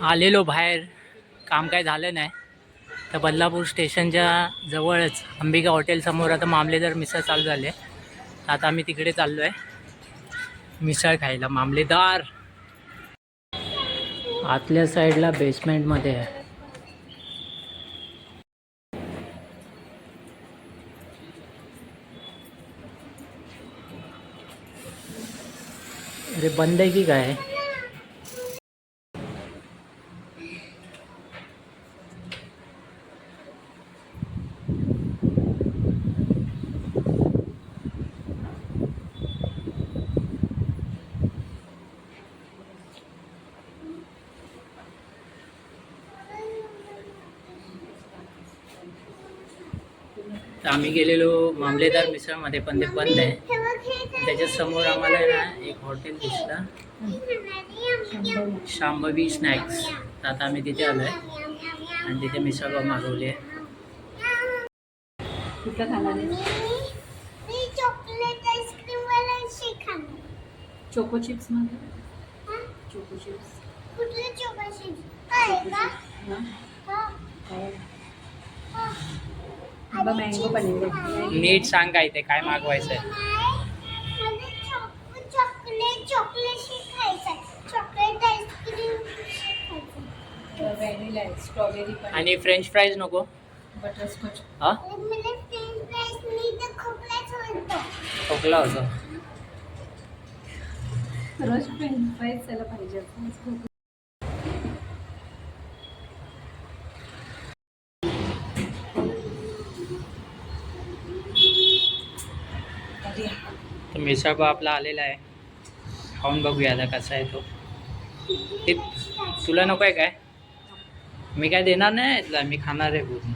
आलेलो बाहेर. काम काय झालं नाही. तर बदलापूर स्टेशनच्या जवळच अंबिका हॉटेलसमोर आता मामलेदार मिसळ चालू झाले. तर आता आम्ही तिकडे चाललो आहे मिसळ खायला. मामलेदार आतल्या साईडला बेसमेंटमध्ये आहे. अरे बंद आहे की काय? तर आम्ही गेलेलो मामलेदार मिसळमध्ये पण ते बंद आहे. त्याच्यासमोर आम्हाला ना एक हॉटेल दिसलं. शांभवी स्नॅक्स. तर आता आम्ही तिथे आलो आहे आणि तिथे मिसळ मागवली आहे. कुठलं खाणार आहे? मी चॉकलेट आईस्क्रीम वाला शेक खाणार चोको चिप्स? मध्ये चोको चिप्स कुठले चॉकलेट काय का हां हा काय हा आंबा मँगो पनीर. नीट सांग काय ते काय मागवायचं आहे व्हॅनिला स्ट्रॉबेरी पण आणि फ्रेंच फ्राईज नको? बटरस्कॉच हा? खोकला होता. रोज फ्रेंच फ्राईज त्याला पाहिजे. तर मिसळ पाव आपला आलेला आहे. खाऊन बघूया आता कसा आहे तो. ते तुला नको आहे काय? मी काय देणार नाही इथला मी खाणार आहे पूर्ण.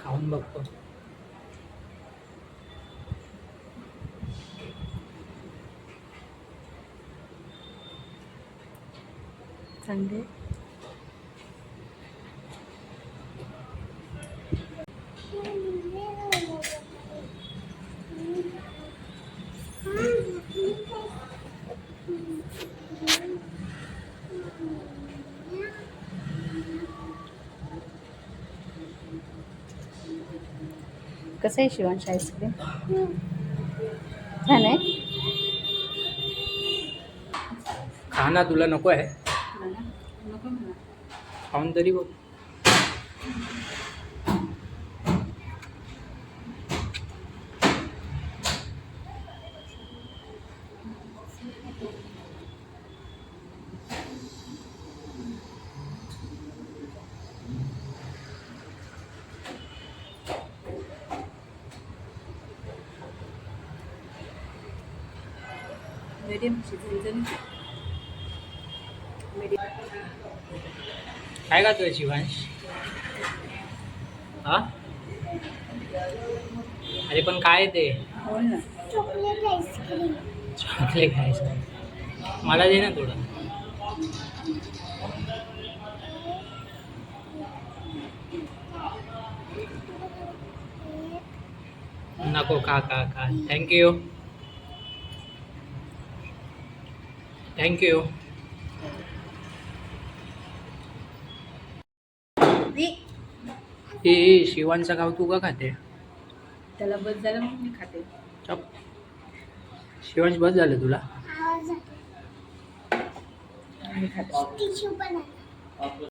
खाऊन बघतो. चांगले कसं आहे शिवांश आईस्क्रीम? छान आहे? खाना तुला नको आहे. मला नको मला खाऊन तरी बघ मीडियम झणझणीत मीडियम काय खातोय शिवांश हा? अरे पण काय ते? Chocolate ice cream. चॉकलेट मला दे ना थोडं. नको खा खा खा. थँक्यू थँक्यू ए शिवांचा गाव तू का खाते? त्याला बस झालं मग मी खाते. चप. शिवांश बस झालं तुला? मी खाते.